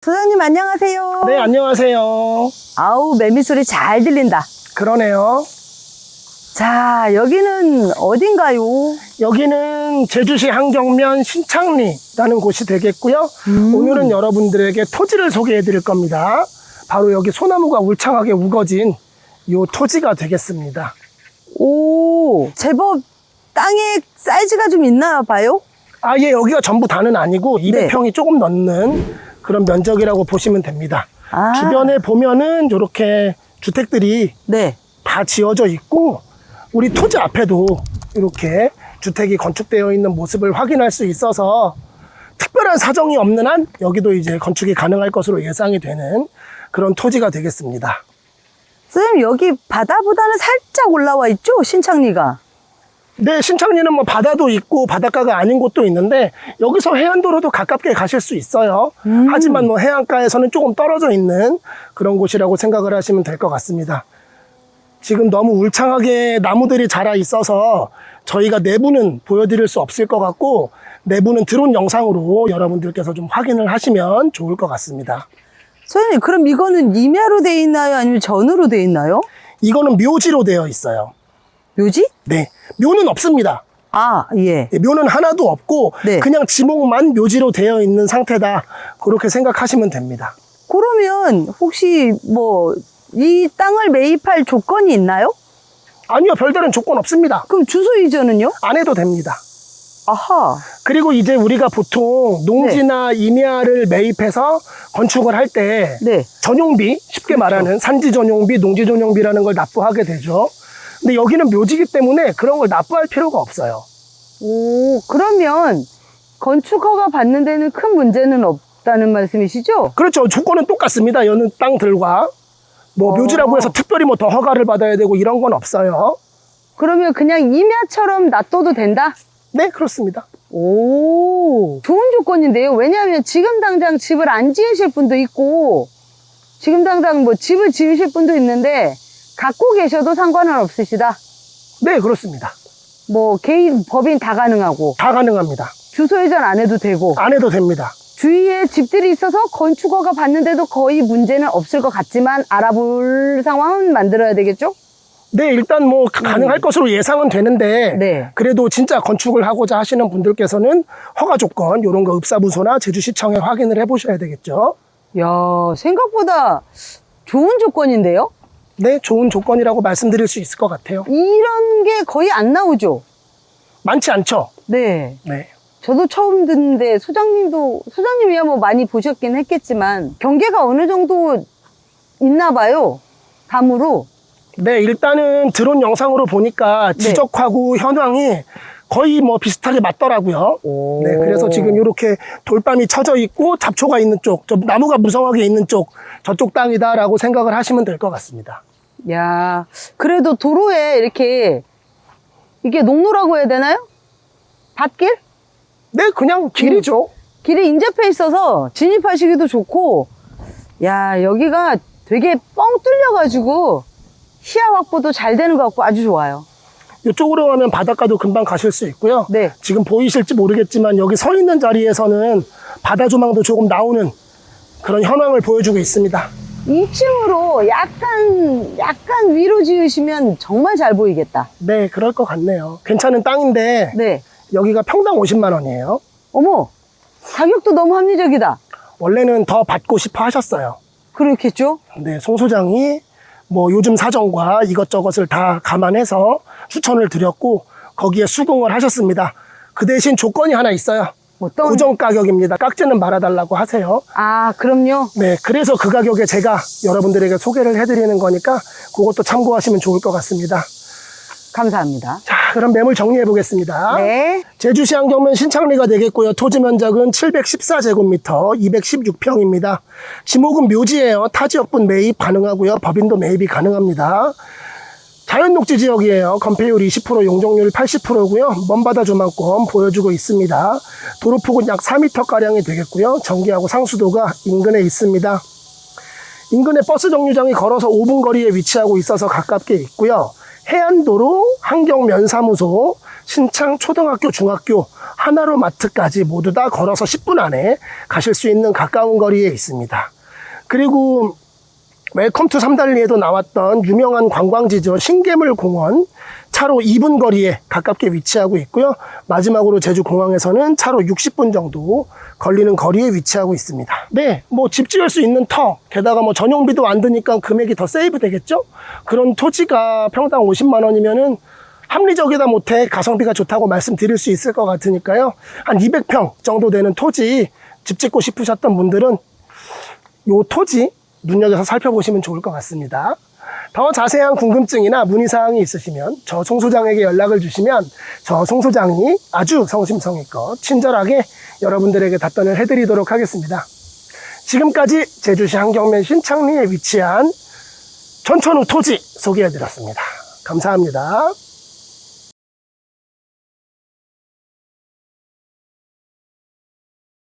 소장님 안녕하세요. 네, 안녕하세요. 아우 매미 소리 잘 들린다. 그러네요. 자 여기는 어딘가요? 여기는 제주시 한경면 신창리라는 곳이 되겠고요. 음. 오늘은 여러분들에게 토지를 소개해 드릴 겁니다. 바로 여기 소나무가 울창하게 우거진 이 토지가 되겠습니다. 오 제법 땅의 사이즈가 좀 있나 봐요. 아, 예, 여기가 전부 다는 아니고 네. 200평이 조금 넘는 그런 면적이라고 보시면 됩니다. 아. 주변에 보면은 이렇게 주택들이 네. 다 지어져 있고 우리 토지 앞에도 이렇게 주택이 건축되어 있는 모습을 확인할 수 있어서 특별한 사정이 없는 한 여기도 이제 건축이 가능할 것으로 예상이 되는 그런 토지가 되겠습니다. 선생님 여기 바다보다는 살짝 올라와 있죠 신창리가. 네, 신창리는 뭐 바다도 있고 바닷가가 아닌 곳도 있는데 여기서 해안도로도 가깝게 가실 수 있어요. 음. 하지만 뭐 해안가에서는 조금 떨어져 있는 그런 곳이라고 생각을 하시면 될 것 같습니다. 지금 너무 울창하게 나무들이 자라 있어서 저희가 내부는 보여드릴 수 없을 것 같고 내부는 드론 영상으로 여러분들께서 좀 확인을 하시면 좋을 것 같습니다. 선생님 그럼 이거는 임야로 돼 있나요 아니면 전으로 돼 있나요? 이거는 묘지로 되어 있어요. 묘지? 네, 묘는 없습니다. 아 예. 네, 묘는 하나도 없고 네. 그냥 지목만 묘지로 되어 있는 상태다. 그렇게 생각하시면 됩니다. 그러면 혹시 뭐 이 땅을 매입할 조건이 있나요? 아니요, 별다른 조건 없습니다. 그럼 주소 이전은요? 안 해도 됩니다. 아하. 그리고 이제 우리가 보통 농지나 임야를 매입해서 건축을 할 때 네. 전용비, 쉽게 그렇죠. 말하는 산지 전용비, 농지 전용비라는 걸 납부하게 되죠. 근데 여기는 묘지기 때문에 그런 걸 납부할 필요가 없어요. 오, 그러면 건축 허가 받는 데는 큰 문제는 없다는 말씀이시죠? 그렇죠. 조건은 똑같습니다. 여느 땅들과. 뭐 어. 묘지라고 해서 특별히 뭐 더 허가를 받아야 되고 이런 건 없어요. 그러면 그냥 임야처럼 놔둬도 된다? 네, 그렇습니다. 오, 좋은 조건인데요. 왜냐하면 지금 당장 집을 안 지으실 분도 있고, 지금 당장 뭐 집을 지으실 분도 있는데, 갖고 계셔도 상관은 없으시다. 네, 그렇습니다. 뭐 개인, 법인 다 가능하고, 다 가능합니다. 주소 이전 안 해도 되고, 안 해도 됩니다. 주위에 집들이 있어서 건축허가 받는데도 거의 문제는 없을 것 같지만 알아볼 상황은 만들어야 되겠죠? 네, 일단 뭐 가- 가능할 것으로 예상은 되는데 음. 네. 그래도 진짜 건축을 하고자 하시는 분들께서는 허가 조건 이런 거 읍사부소나 제주시청에 확인을 해보셔야 되겠죠. 야 생각보다 좋은 조건인데요? 네, 좋은 조건이라고 말씀드릴 수 있을 것 같아요. 이런 게 거의 안 나오죠? 많지 않죠? 네. 네. 저도 처음 듣는데 소장님도 소장님이야 뭐 많이 보셨긴 했겠지만 경계가 어느 정도 있나 봐요. 담으로. 네, 일단은 드론 영상으로 보니까 네. 지적하고 현황이 거의 뭐 비슷하게 맞더라고요. 오. 네, 그래서 지금 이렇게 돌담이 쳐져 있고 잡초가 있는 쪽, 저 나무가 무성하게 있는 쪽, 저쪽 땅이다라고 생각을 하시면 될 것 같습니다. 야, 그래도 도로에 이렇게 이게 농로라고 해야 되나요? 밭길? 네, 그냥 길이죠. 길에 인접해 있어서 진입하시기도 좋고, 야, 여기가 되게 뻥 뚫려가지고 시야 확보도 잘 되는 것 같고 아주 좋아요. 이쪽으로 가면 바닷가도 금방 가실 수 있고요. 네. 지금 보이실지 모르겠지만 여기 서 있는 자리에서는 바다 조망도 조금 나오는 그런 현황을 보여주고 있습니다. 2층으로 약간, 약간 위로 지으시면 정말 잘 보이겠다. 네, 그럴 것 같네요. 괜찮은 땅인데 네. 여기가 평당 50만 원이에요. 어머, 가격도 너무 합리적이다. 원래는 더 받고 싶어 하셨어요. 그렇겠죠? 네, 송 소장이 뭐 요즘 사정과 이것저것을 다 감안해서 추천을 드렸고 거기에 수긍을 하셨습니다. 그 대신 조건이 하나 있어요. 어떤? 고정 가격입니다. 깍지는 말아달라고 하세요. 아, 그럼요. 네, 그래서 그 가격에 제가 여러분들에게 소개를 해드리는 거니까 그것도 참고하시면 좋을 것 같습니다. 감사합니다. 자, 그럼 매물 정리해 보겠습니다. 네. 제주시 한경면 신창리가 되겠고요. 토지 면적은 714제곱미터, 216평입니다. 지목은 묘지예요. 타 지역분 매입 가능하고요. 법인도 매입이 가능합니다. 자연 녹지 지역이에요. 건폐율 20%, 용적률 80%고요. 먼바다 조망권 보여주고 있습니다. 도로폭은 약 4m가량이 되겠고요. 전기하고 상수도가 인근에 있습니다. 인근에 버스 정류장이 걸어서 5분 거리에 위치하고 있어서 가깝게 있고요. 해안도로, 한경면사무소, 신창 초등학교, 중학교 하나로마트까지 모두 다 걸어서 10분 안에 가실 수 있는 가까운 거리에 있습니다. 그리고 웰컴 투 삼달리에도 나왔던 유명한 관광지죠. 신개물 공원. 차로 2분 거리에 가깝게 위치하고 있고요. 마지막으로 제주 공항에서는 차로 60분 정도 걸리는 거리에 위치하고 있습니다. 네, 뭐 집 지을 수 있는 터, 게다가 뭐 전용비도 안 드니까 금액이 더 세이브 되겠죠? 그런 토지가 평당 50만 원이면은 합리적이다 못해 가성비가 좋다고 말씀드릴 수 있을 것 같으니까요. 한 200평 정도 되는 토지 집 짓고 싶으셨던 분들은 요 토지 눈여겨서 살펴보시면 좋을 것 같습니다. 더 자세한 궁금증이나 문의사항이 있으시면 저 송소장에게 연락을 주시면 저 송소장이 아주 성심성의껏 친절하게 여러분들에게 답변을 해드리도록 하겠습니다. 지금까지 제주시 한경면 신창리에 위치한 전천후 토지 소개해드렸습니다. 감사합니다.